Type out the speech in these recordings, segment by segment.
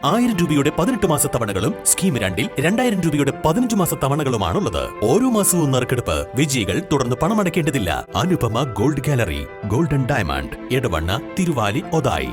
ആയിരം രൂപയുടെ പതിനെട്ട് മാസ തവണകളും സ്കീം രണ്ടിൽ രണ്ടായിരം രൂപയുടെ പതിനഞ്ച് മാസ തവണകളുമാണുള്ളത്. ഓരോ മാസവും നറുക്കെടുപ്പ് വിജയികൾ തുടർന്ന് പണമടയ്ക്കേണ്ടതില്ല. Anupama gold gallery golden diamond Edavanna Thiruvali Othayi.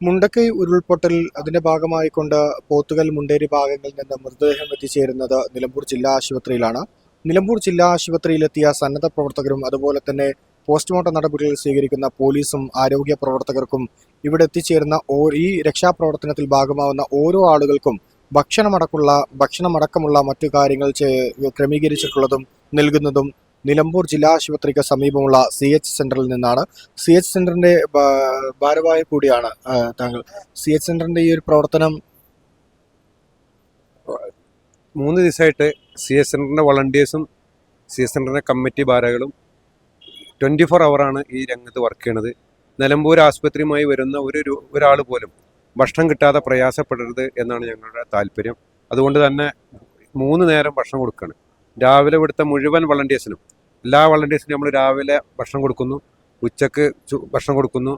Mundakkai ഉരുൾപൊട്ടൽ അതിന്റെ ഭാഗമായിക്കൊണ്ട് പോത്തുകൽ മുണ്ടേരി ഭാഗങ്ങളിൽ നിന്ന് മൃതദേഹം എത്തിച്ചേരുന്നത് നിലമ്പൂർ ജില്ലാ ആശുപത്രിയിലാണ്. നിലമ്പൂർ ജില്ലാ ആശുപത്രിയിലെത്തിയ സന്നദ്ധ പ്രവർത്തകരും അതുപോലെ തന്നെ പോസ്റ്റ്മോർട്ടം നടപടികൾ സ്വീകരിക്കുന്ന പോലീസും ആരോഗ്യ പ്രവർത്തകർക്കും ഇവിടെ എത്തിച്ചേരുന്ന ഈ രക്ഷാപ്രവർത്തനത്തിൽ ഭാഗമാവുന്ന ഓരോ ആളുകൾക്കും ഭക്ഷണമടക്കുള്ള ഭക്ഷണമടക്കമുള്ള മറ്റു കാര്യങ്ങൾ ക്രമീകരിച്ചിട്ടുള്ളതും നൽകുന്നതും നിലമ്പൂർ ജില്ലാ ആശുപത്രിക്ക് സമീപമുള്ള സി എച്ച് സെന്ററിൽ നിന്നാണ്. സി എച്ച് സെന്ററിന്റെ ഭാരവാഹി കൂടിയാണ് താങ്കൾ. സി എച്ച് സെന്ററിന്റെ ഈ ഒരു പ്രവർത്തനം മൂന്ന് ദിവസമായിട്ട് സി എസ് സെന്ററിന്റെ വളണ്ടിയേഴ്സും സി എസ് സെന്ററിന്റെ കമ്മിറ്റി ഭാരകളും ട്വന്റി ഫോർ അവറാണ് ഈ രംഗത്ത് വർക്ക് ചെയ്യണത്. നിലമ്പൂർ ആശുപത്രിയുമായി വരുന്ന ഒരു ഒരാൾ പോലും ഭക്ഷണം കിട്ടാതെ പ്രയാസപ്പെടരുത് എന്നാണ് ഞങ്ങളുടെ താല്പര്യം. അതുകൊണ്ട് തന്നെ മൂന്ന് നേരം ഭക്ഷണം കൊടുക്കുകയാണ് രാവിലെ ഇവിടുത്തെ മുഴുവൻ വളണ്ടിയേഴ്സിനും എല്ലാ വളണ്ടിയേഴ്സിനും നമ്മൾ രാവിലെ ഭക്ഷണം കൊടുക്കുന്നു ഉച്ചയ്ക്ക് ഭക്ഷണം കൊടുക്കുന്നു.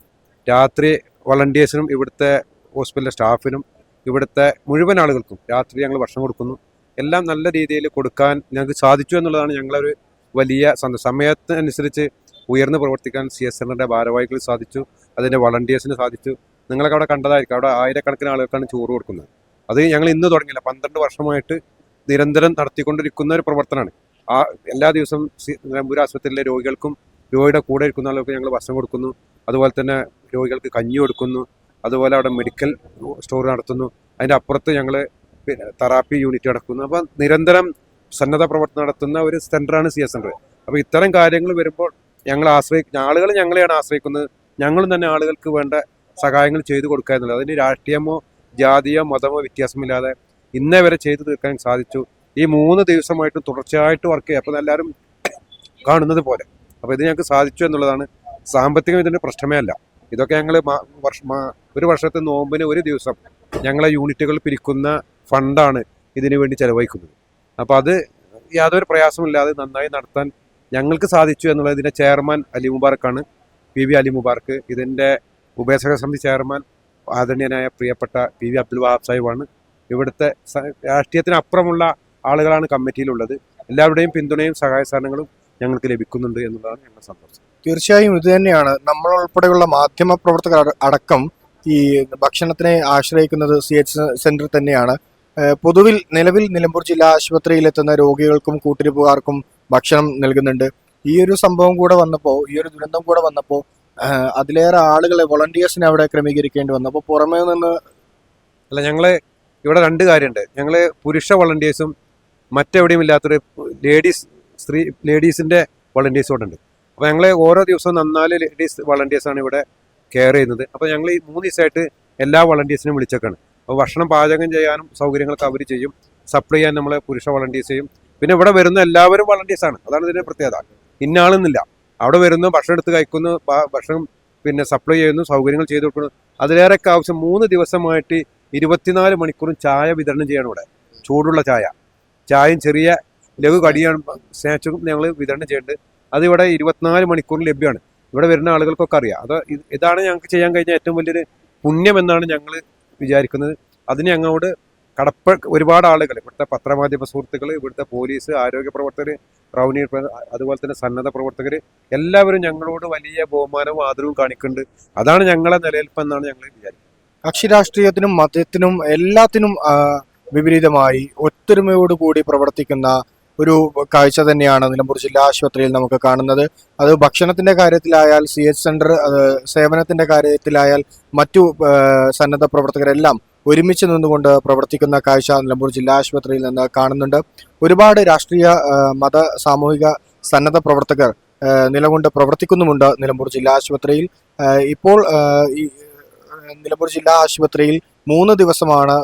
രാത്രി വളണ്ടിയേഴ്സിനും ഇവിടുത്തെ ഹോസ്പിറ്റലിലെ സ്റ്റാഫിനും ഇവിടുത്തെ മുഴുവൻ ആളുകൾക്കും രാത്രി ഞങ്ങൾ ഭക്ഷണം കൊടുക്കുന്നു. എല്ലാം നല്ല രീതിയിൽ കൊടുക്കാൻ ഞങ്ങൾക്ക് സാധിച്ചു എന്നുള്ളതാണ് ഞങ്ങളൊരു വലിയ സമയത്തിനനുസരിച്ച് ഉയർന്നു പ്രവർത്തിക്കാൻ സി എസ് എല്ലിന്റെ ഭാരവാഹികൾ സാധിച്ചു അതിന്റെ വളണ്ടിയേഴ്സിന് സാധിച്ചു. നിങ്ങളൊക്കെ അവിടെ കണ്ടതായിരിക്കും. അവിടെ ആയിരക്കണക്കിന് ആളുകൾക്കാണ് ചോറ് കൊടുക്കുന്നത്. അത് ഞങ്ങൾ ഇന്ന് തുടങ്ങിയില്ല. പന്ത്രണ്ട് വർഷമായിട്ട് നിരന്തരം നടത്തിക്കൊണ്ടിരിക്കുന്ന ഒരു പ്രവർത്തനമാണ്. ആ എല്ലാ ദിവസവും നിലമ്പൂർ ആശുപത്രിയിലെ രോഗികൾക്കും രോഗിയുടെ കൂടെ ഇരിക്കുന്ന ആളുകൾക്ക് ഞങ്ങൾ ഭക്ഷണം കൊടുക്കുന്നു. അതുപോലെ തന്നെ രോഗികൾക്ക് കഞ്ഞി കൊടുക്കുന്നു. അതുപോലെ അവിടെ മെഡിക്കൽ സ്റ്റോർ നടത്തുന്നു. അതിന്റെ അപ്പുറത്ത് ഞങ്ങൾ തെറാപ്പി യൂണിറ്റ് നടക്കുന്നു. അപ്പോൾ നിരന്തരം സന്നദ്ധ പ്രവർത്തനം നടത്തുന്ന ഒരു സെന്ററാണ് സി എസ് സെന്റർ അപ്പോൾ ഇത്തരം കാര്യങ്ങൾ വരുമ്പോൾ ഞങ്ങൾ ആശ്രയി ആളുകൾ ഞങ്ങളെയാണ് ആശ്രയിക്കുന്നത്. ഞങ്ങളും തന്നെ ആളുകൾക്ക് വേണ്ട സഹായങ്ങൾ ചെയ്തു കൊടുക്കുക എന്നുള്ളത്. അതിന് രാഷ്ട്രീയമോ ജാതിയോ മതമോ വ്യത്യാസമില്ലാതെ ഇന്നേ വരെ ചെയ്തു തീർക്കാൻ സാധിച്ചു. ഈ മൂന്ന് ദിവസമായിട്ടും തുടർച്ചയായിട്ട് വർക്ക് ചെയ്യുക. അപ്പം എല്ലാവരും കാണുന്നത് പോലെ. അപ്പോൾ ഇത് ഞങ്ങൾക്ക് സാധിച്ചു എന്നുള്ളതാണ്. സാമ്പത്തികം ഇതിന്റെ പ്രശ്നമേ അല്ല. ഇതൊക്കെ ഞങ്ങൾ ഒരു വർഷത്തെ നോമ്പിന് ഒരു ദിവസം ഞങ്ങളെ യൂണിറ്റുകൾ പിരിക്കുന്ന ഫണ്ടാണ് ഇതിനു വേണ്ടി ചെലവഴിക്കുന്നത്. അപ്പോൾ അത് യാതൊരു പ്രയാസമില്ലാതെ നന്നായി നടത്താൻ ഞങ്ങൾക്ക് സാധിച്ചു എന്നുള്ളത് ഇതിന്റെ ചെയർമാൻ അലി മുബാറക്കാണ്. പി വി അലി മുബാർക്ക് ഇതിന്റെ ഉപേക്ഷക സമിതി ചെയർമാൻ ആദരണീയനായ പ്രിയപ്പെട്ട പി വി അബ്ദുൽ വഹാബ് സാഹിബാണ്. ഇവിടുത്തെ രാഷ്ട്രീയത്തിനപ്പുറമുള്ള ആളുകളാണ് കമ്മിറ്റിയിലുള്ളത്. എല്ലാവരുടെയും പിന്തുണയും സഹായ സഹകരണങ്ങളും ഞങ്ങൾക്ക് ലഭിക്കുന്നുണ്ട് എന്നുള്ളതാണ് ഞങ്ങളുടെ സന്തോഷം. തീർച്ചയായും ഇത് തന്നെയാണ്. നമ്മൾ ഉൾപ്പെടെയുള്ള മാധ്യമ പ്രവർത്തകർ അടക്കം ഈ ഭക്ഷണത്തിനെ ആശ്രയിക്കുന്നത് സി എച്ച് സെന്റർ തന്നെയാണ്. പൊതുവിൽ നിലവിൽ നിലമ്പൂർ ജില്ലാ ആശുപത്രിയിലെത്തുന്ന രോഗികൾക്കും കൂട്ടിരിപ്പുകാർക്കും ഭക്ഷണം നൽകുന്നുണ്ട്. ഈ ഒരു സംഭവം കൂടെ വന്നപ്പോൾ ഈ ഒരു ദുരന്തം കൂടെ വന്നപ്പോൾ അതിലേറെ ആളുകളെ വോളണ്ടിയേഴ്സിനെ അവിടെ ക്രമീകരിക്കേണ്ടി വന്നു. അപ്പോൾ പുറമേ നിന്ന് അല്ല ഞങ്ങൾ ഇവിടെ രണ്ട് കാര്യമുണ്ട് ഞങ്ങൾ പുരുഷ വോളണ്ടിയേഴ്സും മറ്റെവിടെയും ഇല്ലാത്തൊരു ലേഡീസ് സ്ത്രീ ലേഡീസിന്റെ വോളണ്ടിയേഴ്സ് ഉണ്ട് അപ്പോൾ ഞങ്ങൾ ഓരോ ദിവസവും നന്നാൽ ലേഡീസ് വളണ്ടിയേഴ്സാണ് ഇവിടെ കെയർ ചെയ്യുന്നത്. അപ്പോൾ ഞങ്ങൾ ഈ മൂന്ന് ദിവസമായിട്ട് എല്ലാ വളണ്ടിയേഴ്സിനും വിളിച്ചേക്കാണ് അപ്പോൾ ഭക്ഷണം പാചകം ചെയ്യാനും സൗകര്യങ്ങളൊക്കെ അവർ ചെയ്യും. സപ്ലൈ ചെയ്യാൻ നമ്മളെ പുരുഷ വളണ്ടിയേഴ്സ് ചെയ്യും. പിന്നെ ഇവിടെ വരുന്ന എല്ലാവരും വളണ്ടിയേഴ്സാണ് അതാണ് ഇതിന്റെ പ്രത്യേകത. ഇന്ന ആളെന്നില്ല അവിടെ വരുന്നു ഭക്ഷണം എടുത്ത് കഴിക്കുന്നു ഭക്ഷണം പിന്നെ സപ്ലൈ ചെയ്യുന്നു സൗകര്യങ്ങൾ ചെയ്തു കൊടുക്കുന്നു. അതിലേറെയൊക്കെ ആവശ്യം മൂന്ന് ദിവസമായിട്ട് ഇരുപത്തിനാല് മണിക്കൂറും ചായ വിതരണം ചെയ്യണം ഇവിടെ. ചൂടുള്ള ചായ. ചായയും ചെറിയ ലഘു കടിയാണ് സ്നാച്ചും ഞങ്ങൾ വിതരണം ചെയ്യുന്നുണ്ട് അത് ഇവിടെ ഇരുപത്തിനാല് മണിക്കൂറിൽ ലഭ്യമാണ്. ഇവിടെ വരുന്ന ആളുകൾക്കൊക്കെ അറിയാം. അത് ഇതാണ് ഞങ്ങൾക്ക് ചെയ്യാൻ കഴിഞ്ഞ ഏറ്റവും വലിയൊരു പുണ്യം എന്നാണ് ഞങ്ങൾ വിചാരിക്കുന്നത്. അതിനെ ഞങ്ങളോട് കടപ്പ ഒരുപാട് ആളുകൾ ഇവിടുത്തെ പത്രമാധ്യമ സുഹൃത്തുക്കൾ ഇവിടുത്തെ പോലീസ് ആരോഗ്യ പ്രവർത്തകർ റവന്യൂ അതുപോലെ തന്നെ സന്നദ്ധ പ്രവർത്തകർ എല്ലാവരും ഞങ്ങളോട് വലിയ ബഹുമാനവും ആദരവും കാണിക്കുന്നുണ്ട്. അതാണ് ഞങ്ങളെ നിലനിൽപ്പെന്നാണ് ഞങ്ങൾ വിചാരിക്കുന്നത്. കക്ഷി രാഷ്ട്രീയത്തിനും മതത്തിനും എല്ലാത്തിനും വിപരീതമായി ഒത്തൊരുമയോട് കൂടി പ്രവർത്തിക്കുന്ന ഒരു കാഴ്ച തന്നെയാണ് നിലമ്പൂർ ജില്ലാ ആശുപത്രിയിൽ നമുക്ക് കാണുന്നത്. അത് ഭക്ഷണത്തിന്റെ കാര്യത്തിലായാൽ സി എച്ച് സെന്റർ സേവനത്തിന്റെ കാര്യത്തിലായാൽ മറ്റു സന്നദ്ധ പ്രവർത്തകരെല്ലാം ഒരുമിച്ച് നിന്നുകൊണ്ട് പ്രവർത്തിക്കുന്ന കാഴ്ച നിലമ്പൂർ ജില്ലാ ആശുപത്രിയിൽ നിന്ന് കാണുന്നുണ്ട്. ഒരുപാട് രാഷ്ട്രീയ മത സാമൂഹിക സന്നദ്ധ പ്രവർത്തകർ നിലകൊണ്ട് പ്രവർത്തിക്കുന്നുമുണ്ട് നിലമ്പൂർ ജില്ലാ ആശുപത്രിയിൽ. ഇപ്പോൾ നിലമ്പൂർ ജില്ലാ ആശുപത്രിയിൽ മൂന്ന് ദിവസമാണ്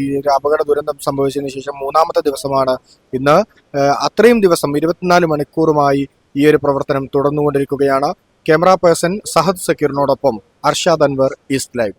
ഈ അപകട ദുരന്തം സംഭവിച്ചതിന് ശേഷം മൂന്നാമത്തെ ദിവസമാണ് ഇന്ന്. അത്രയും ദിവസം ഇരുപത്തിനാല് മണിക്കൂറുമായി ഈ ഒരു പ്രവർത്തനം തുടർന്നുകൊണ്ടിരിക്കുകയാണ്. Camera person Sahad സക്കീറിനോടൊപ്പം Arshad Anwar east live.